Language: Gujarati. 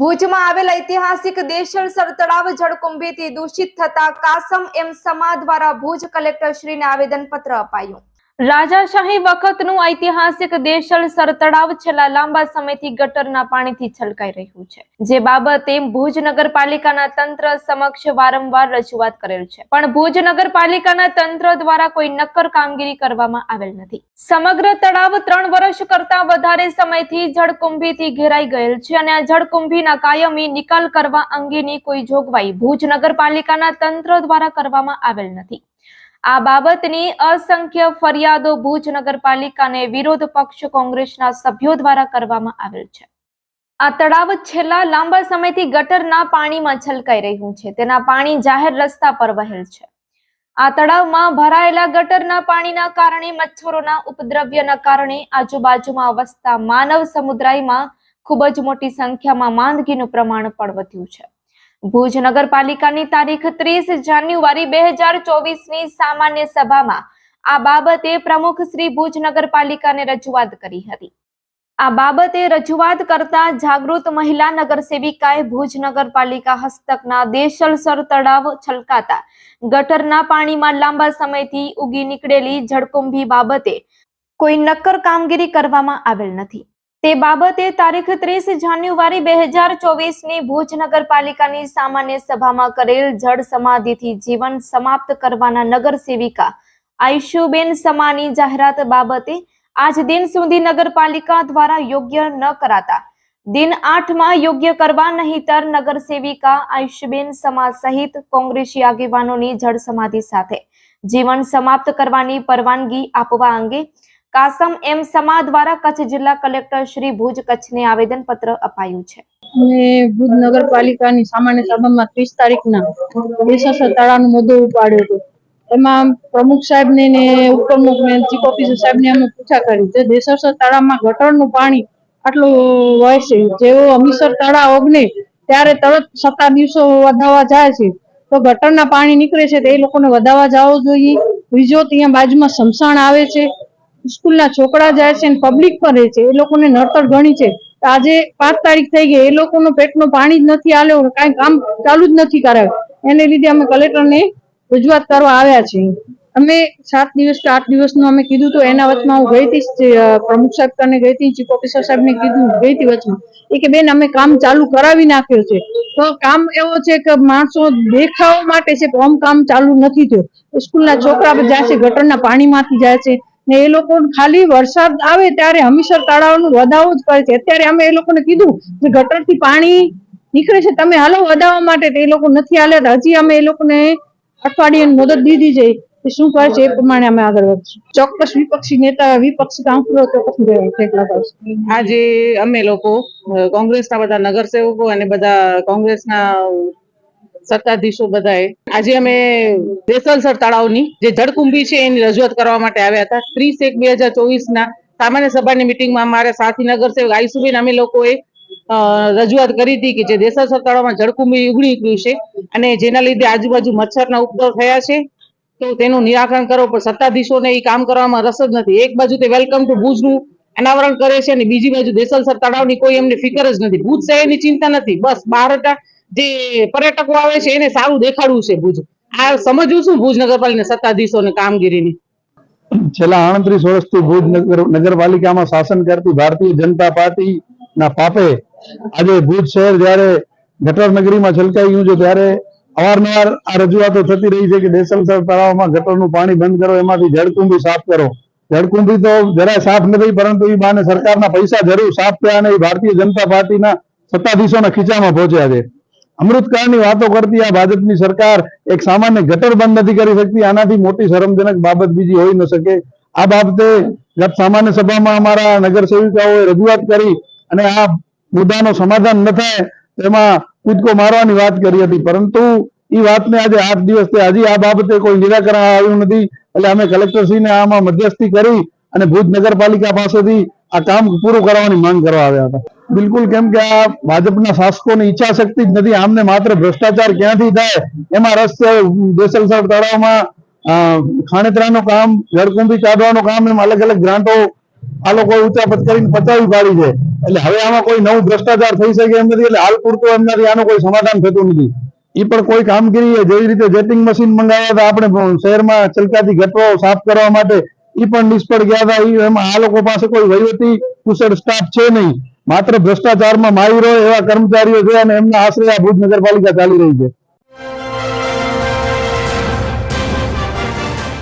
ભુજમાં આવેલ ઐતિહાસિક દેશલસર તળાવ જળકુંભીથી દૂષિત થતા કાસમ એમ સમા દ્વારા ભુજ કલેક્ટરશ્રીને આવેદનપત્ર અપાયું. રાજાશાહી વખતનું ઐતિહાસિક દેશલસર તળાવ છેલ્લા લાંબા સમયથી ગટરના પાણીથી છલકાઈ રહ્યું છે. જે બાબતે ભુજ નગરપાલિકાના તંત્ર સમક્ષ વારંવાર રજૂઆત કરેલ છે. પણ ભુજ નગરપાલિકાના તંત્ર દ્વારા કોઈ નક્કર કામગીરી કરવામાં આવેલ નથી. સમગ્ર તળાવ ત્રણ વર્ષ કરતા વધારે સમયથી જળકુંભીથી ઘેરાઈ ગયેલ છે અને આ જળકુંભીના કાયમી નિકાલ કરવા અંગેની કોઈ જોગવાઈ ભુજ નગરપાલિકાના તંત્ર દ્વારા કરવામાં આવેલ નથી. આ બાબતની અસંખ્ય ફરિયાદો ભુજ નગરપાલિકાને વિરોધ પક્ષ કોંગ્રેસના સભ્યો દ્વારા કરવામાં આવેલ છે. આ તળાવ છેલ્લા લાંબા સમયથી ગટરના પાણીમાં છલકાઈ રહ્યું છે. તેના પાણી જાહેર રસ્તા પર વહેલ છે. આ તળાવમાં ભરાયેલા ગટરના પાણીના કારણે મચ્છરોના ઉપદ્રવ્યના કારણે આજુબાજુમાં વસતા માનવ સમુદાયમાં ખૂબ જ મોટી સંખ્યામાં માંદગીનું પ્રમાણ પણ વધ્યું છે. ભુજ નગરપાલિકાની તારીખ ત્રીસ જાન્યુઆરી બે હજાર ચોવીસની સામાન્ય સભામાં આ બાબતે પ્રમુખ શ્રી ભુજ નગરપાલિકાને રજૂઆત કરી હતી. આ બાબતે રજૂઆત કરતા જાગૃત મહિલા નગર સેવિકાએ ભુજ નગરપાલિકા હસ્તકના દેશલસર તળાવ છલકાતા ગટરના પાણીમાં લાંબા સમયથી ઉગી નીકળેલી જળકુંભી બાબતે કોઈ નક્કર કામગીરી કરવામાં આવેલ નથી. તે બાબતે તારીખ ત્રીસ જાન્યુઆરી બે હજાર ચોવીસની ભુજ નગરપાલિકાની સામાન્ય સભામાં કરેલ જળ સમાધિથી જીવન સમાપ્ત કરવાના નગર સેવિકા આયુષુબેન સમાની જાહેરાત બાબતે આજ દિન સુધી નગરપાલિકા દ્વારા યોગ્ય ન કરાતા. દિન આઠમાં યોગ્ય કરવા નહીતર નગર સેવિકા આયુષબેન સમા સહિત કોંગ્રેસી આગેવાનોની જળ સમાધિ સાથે જીવન સમાપ્ત કરવાની પરવાનગી આપવા અંગે કાસમ એમ સમા દ્વારા કચ્છ જિલ્લા કલેક્ટર શ્રી ભુજ કચ્છને આવેદન પત્ર અપાયું છે. અને ભુજ નગરપાલિકાની સામાન્ય સભામાં ત્રીસ તારીખના દેશાસર તળાવનો મુદ્દો ઉપાડ્યો હતો. એમાં પ્રમુખ સાહેબને ને ઉપપ્રમુખ ને ચીફ ઓફિસર સાહેબને અમે પૂછા કરી જે દેશાસર તળાવમાં ગટરનું પાણી આટલું છે? જેવો અમીસર તળાવ ઓગને ત્યારે તરત સત્તા દિવસો વધાવવા જાય છે. તો ગટરના પાણી નીકળે છે તો એ લોકોને વધાવવા જવો જોઈએ. બીજો ત્યાં બાજુમાં સમસાણ આવે છે. સ્કૂલના છોકરા જાય છે અને પબ્લિક પણ રહે છે, એ લોકોને નડતર ઘણી છે. આજે પાંચ તારીખ થઈ ગઈ, એ લોકોનું પેટનું પાણી જ નથી આલ્યો કાંઈ કામ ચાલુ જ નથી કરાયું. એને લીધે અમે કલેક્ટરને રજૂઆત કરવા આવ્યા છીએ. અમે સાત દિવસ કે આઠ દિવસનું અમે કીધું તો એના વચમાં હું ગઈ હતી પ્રમુખ સાહેબ કને ગઈ હતી ચીફ ઓફિસર સાહેબને કીધું ગઈ હતી વચમાં. એ કે, બેન, અમે કામ ચાલુ કરાવી નાખ્યો છે. તો કામ એવો છે કે માણસો દેખાવા માટે છે આમ કામ ચાલુ નથી થયું. સ્કૂલના છોકરા જાય છે, ગટરના પાણીમાંથી જાય છે. ને એ લોકો ખાલી વરસાદ આવે ત્યારે હમીસર તળાવનું વધાવો જ કરે છે. અત્યારે અમે એ લોકોને કીધું કે ગટરથી પાણી નીકળે છે. તમે હાલો વધાવવા માટે. એ લોકો નથી હાલ્યા. હજી અમે એ લોકોને અઠવાડિયાની મુદત દીધી છે. શું કરે છે એ પ્રમાણે અમે આગળ વધશું. ચોક્કસ વિપક્ષી નેતા, વિપક્ષી કાઉન્સિલર કરશે. આજે અમે લોકો કોંગ્રેસના બધા નગરસેવકો અને બધા કોંગ્રેસના સત્તાધીશો બધાએ. આજે અમે દેસલસર તળાવની જે જળકુંભી છે એની રજૂઆત કરવા માટે આવ્યા હતા. ત્રીસ એક બે હજાર ચોવીસના સામાન્ય સભાની મિટિંગમાં અમારા સાથી નગરસેવક આયુષુબેન, અમે લોકોએ રજૂઆત કરી હતી કે જે દેસલસર તળાવમાં જળકુંભી ઉગડી નીકળ્યું છે અને જેના લીધે આજુબાજુ મચ્છરના ઉપદ્રવ થયા છે, તો તેનું નિરાકરણ કરો. પણ સત્તાધીશોને એ કામ કરવામાં રસ જ નથી. એક બાજુ તે વેલકમ ટુ ભુજનું અનાવરણ કરે છે અને બીજી બાજુ દેસલસર તળાવની કોઈ એમને ફિકર જ નથી. ભુજ શહેરની ચિંતા નથી. બસ બહાર જે પર્યટકો આવે છે એને સારું દેખાડવું છે ભુજ. આ સમજવું શું ભુજ નગરપાલિકા સત્તાધીશોની કામગીરીની. છેલ્લા આડત્રીસ વર્ષથી ભુજ નગર, નગરપાલિકામાં શાસન કરતી ભારતીય જનતા પાર્ટી ના પાપે આજે ભુજ શહેર જયારે ગટર નગરીમાં છલકાઈ ગયું છે, ત્યારે અવારનવાર આ રજૂઆતો થતી રહી છે કે દેસલસર તળાવમાં ગટરનું પાણી બંધ કરો, એમાંથી જળકુંભી સાફ કરો. જળકુંભી તો જરાય સાફ નથી, પરંતુ એ બાને સરકારના પૈસા જરૂર સાફ થયા અને એ ભારતીય જનતા પાર્ટીના સત્તાધીશોના ખીચામાં પહોંચ્યા છે. અમૃતકાળની વાતો કરતી આ ભાજપની સરકાર એક સામાન્ય ગટર બંધ નથી કરી શકતી. આનાથી મોટી શરમજનક બાબત બીજી હોઈ ન શકે. આ બાબતે ગત સામાન્ય સભામાં અમારા નગર સેવિકાઓએ રજૂઆત કરી અને આ મુદ્દાનો સમાધાન ન થાય તેમાં કૂદકો મારવાની વાત કરી હતી. પરંતુ એ વાતને આજે આઠ દિવસથી હજી આ બાબતે કોઈ નિરાકરણ આવ્યું નથી. એટલે અમે કલેક્ટરશ્રીને આમાં મધ્યસ્થી કરી અને ભુજ નગરપાલિકા પાસેથી આ કામ પૂરું કરવાની માંગ કરવા આવ્યા હતા. બિલકુલ કેમ કે આ ભાજપના શાસકોની ઈચ્છા શક્તિ જ નથી. આમને માત્ર ભ્રષ્ટાચાર ક્યાંથી થાય? એમાં રસ છે દેસલસર તળાવમાં. ખાણેતરાનું કામ, જળકુંભી કાઢવાનું કામ, એમ અલગ અલગ ગ્રાન્ટો આ લોકો ઊંચાપત કરીને પચાવી પાડી છે. એટલે હવે આમાં કોઈ નવું ભ્રષ્ટાચાર થઈ શકે એમ નથી. એટલે હાલ પૂરતું એમનાથી આનું કોઈ સમાધાન થતું નથી. એ પણ કોઈ કામગીરી જેવી રીતે જેટિંગ મશીન મંગાવ્યા હતા આપણે શહેરમાં ચલકાતી ગટરો સાફ કરવા માટે એ પણ નિષ્ફળ ગયા હતા. એમાં આ લોકો પાસે કોઈ વહીવટી કુશળ સ્ટાફ છે નહીં. માત્ર ભ્રષ્ટાચારમાં માહિરો એવા કર્મચારીઓ છે અને એમના આશ્રય આ ભુજ નગરપાલિકા ચાલી રહી છે.